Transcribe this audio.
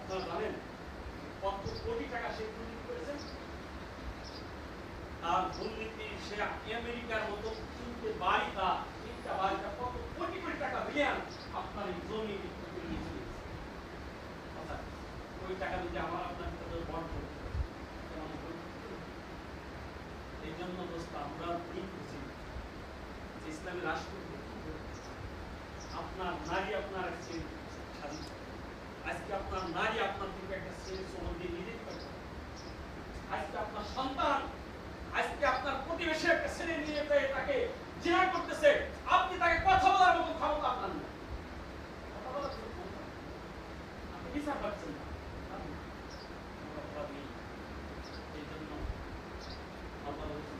আপনারা জানেন কত কোটি টাকা সে দুর্নীতি করেছেন তার দুর্নীতি সে আমেরিকার মতো তিনটে বাড়ি তা তিনটা বাড়িটা কত কোটি কোটি টাকা মিলিয়ন আপনার এই জমি ওই টাকা যদি আমার আপনার ইসলামের রাষ্ট্র আপনার নারী আপনার একটি আজকে আপনার নারী আপনার দিকে একটা ছেলে সমন দিয়ে নিজে আজকে আপনার সন্তান, আজকে আপনার প্রতিবেশী একটা ছেলে নিয়ে তাকে জেরা করতেছে। আপনি তাকে কথা বলার মতো ক্ষমতা আপনার না কথা বলার আপনি বিচার পাচ্ছেন না।